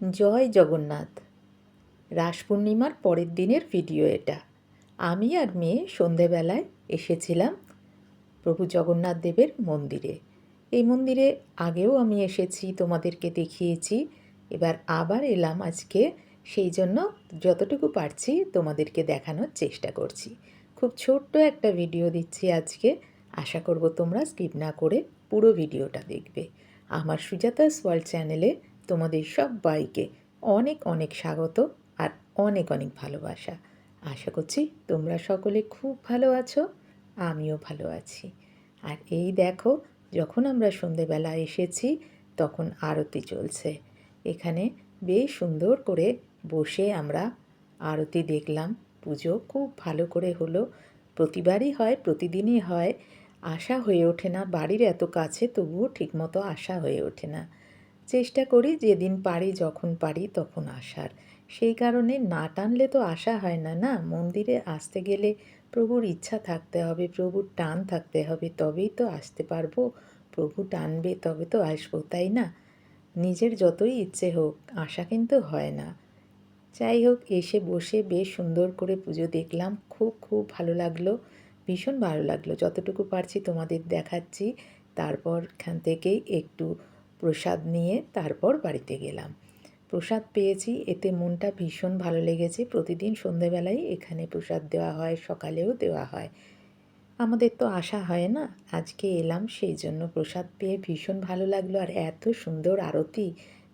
জয় জগন্নাথ। রাস পূর্ণিমার পরের দিনের ভিডিও এটা। আমি আর মেয়ে সন্ধেবেলায় এসেছিলাম প্রভু জগন্নাথ দেবের মন্দিরে। এই মন্দিরে আগেও আমি এসেছি, তোমাদেরকে দেখিয়েছি, এবার আবার এলাম আজকে, সেই জন্য যতটুকু পারছি তোমাদেরকে দেখানোর চেষ্টা করছি। খুব ছোট্ট একটা ভিডিও দিচ্ছি আজকে, আশা করব তোমরা স্কিপ না করে পুরো ভিডিওটা দেখবে। আমার সুজাতাস ওয়ার্ল্ড চ্যানেলে তোমাদের সবাইকে অনেক অনেক স্বাগত আর অনেক অনেক ভালোবাসা। আশা করছি তোমরা সকলে খুব ভালো আছো, আমিও ভালো আছি। আর এই দেখো, যখন আমরা সন্ধেবেলা এসেছি, তখন আরতি চলছে। এখানে বেশ সুন্দর করে বসে আমরা আরতি দেখলাম। পুজো খুব ভালো করে হলো। প্রতিবারই হয়, প্রতিদিনই হয়। আশা হয়ে ওঠে না, বাড়ির এত কাছে, তবুও ঠিকমতো আশা হয়ে ওঠে না। চেষ্টা করি যেদিন পারি, যখন পারি, তখন আসার। সেই কারণে না টানলে তো আসা হয় না না? মন্দিরে আসতে গেলে প্রভুর ইচ্ছা থাকতে হবে, প্রভুর টান থাকতে হবে, তবেই তো আসতে পারব। প্রভু টানবে, তবে তো আসব, তাই না? নিজের যতই ইচ্ছে হোক, আসা কিন্তু হয় না। যাই হোক, এসে বসে বেশ সুন্দর করে পুজো দেখলাম। খুব খুব ভালো লাগল, ভীষণ ভালো লাগল। যতটুকু পারছি তোমাদের দেখাচ্ছি। তারপর এখান থেকেই একটু প্রসাদ নিয়ে তারপর বাড়িতে গেলাম। প্রসাদ পেয়েছি, এতে মনটা ভীষণ ভালো লেগেছে। প্রতিদিন সন্ধেবেলায় এখানে প্রসাদ দেওয়া হয়, সকালেও দেওয়া হয়। আমাদের তো আশা হয় না, আজকে এলাম, সেই জন্য প্রসাদ পেয়ে ভীষণ ভালো লাগল আর এত সুন্দর আরতি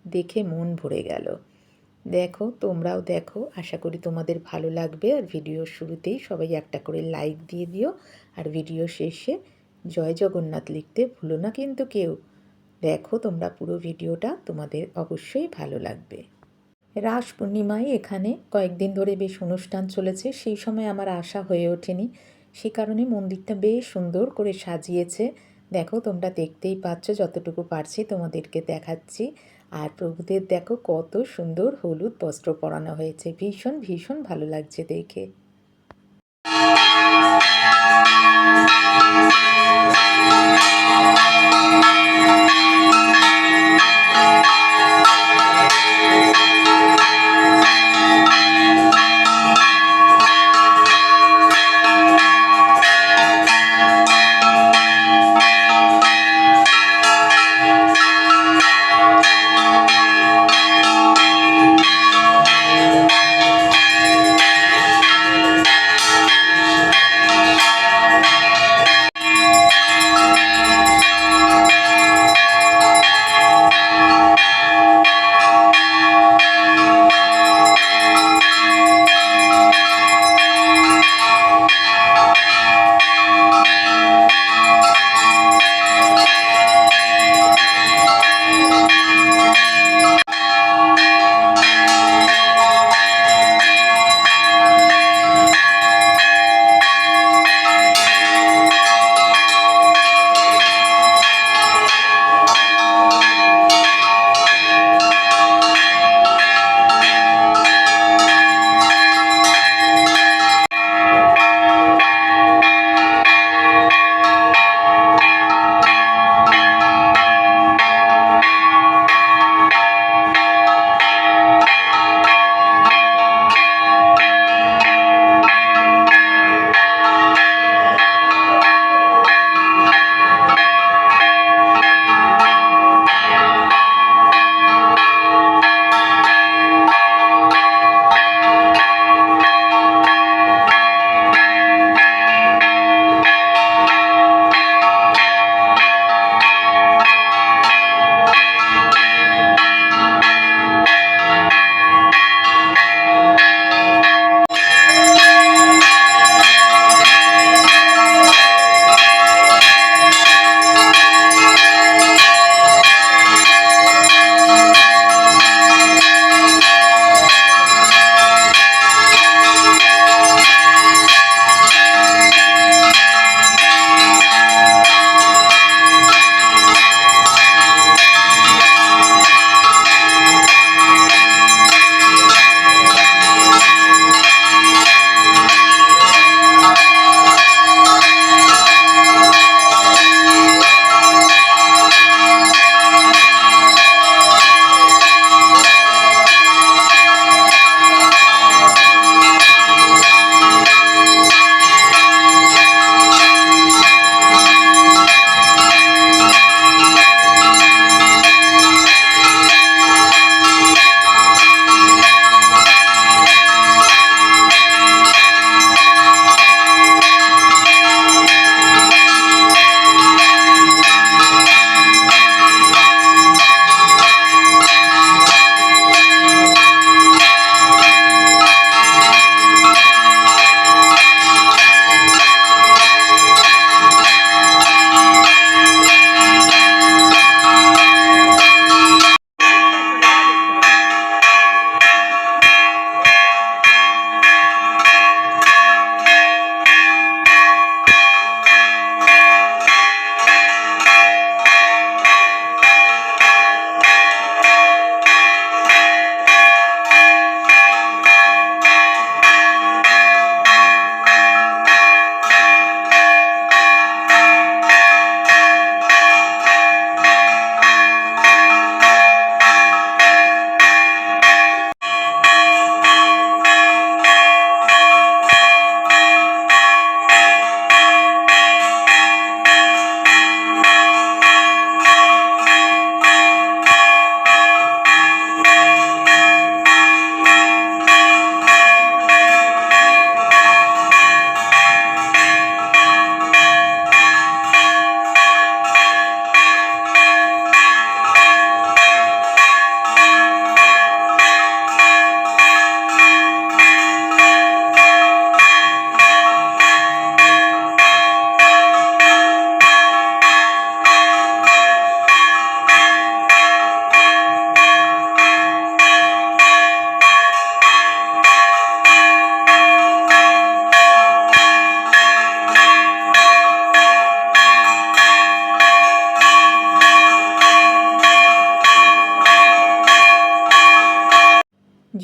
দেখে মন ভরে গেল। দেখো, তোমরাও দেখো, আশা করি তোমাদের ভালো লাগবে। আর ভিডিওর শুরুতেই সবাই একটা করে লাইক দিয়ে দিও। আর ভিডিও শেষে জয় জগন্নাথ লিখতে ভুলো না কিন্তু কেউ। দেখো তোমরা পুরো ভিডিওটা, তোমাদের অবশ্যই ভালো লাগবে। রাস পূর্ণিমায় এখানে কয়েকদিন ধরে বেশ অনুষ্ঠান চলেছে, সেই সময় আমার আশা হয়ে ওঠেনি। সে কারণে মন্দিরটা বেশ সুন্দর করে সাজিয়েছে। দেখো তোমরা দেখতেই পাচ্ছ, যতটুকু পারছি তোমাদেরকে দেখাচ্ছি। আর প্রভুদের দেখো কত সুন্দর হলুদ বস্ত্র পরানো হয়েছে, ভীষণ ভীষণ ভালো লাগছে দেখে।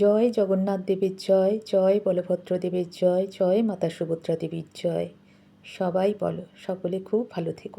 জয় জগন্নাথ দেবের জয় জয় বলভদ্র দেবের জয় জয় মাতা সুভদ্রা দেবীর জয়। সবাই বলো, সকলে খুব ভালো থেকো।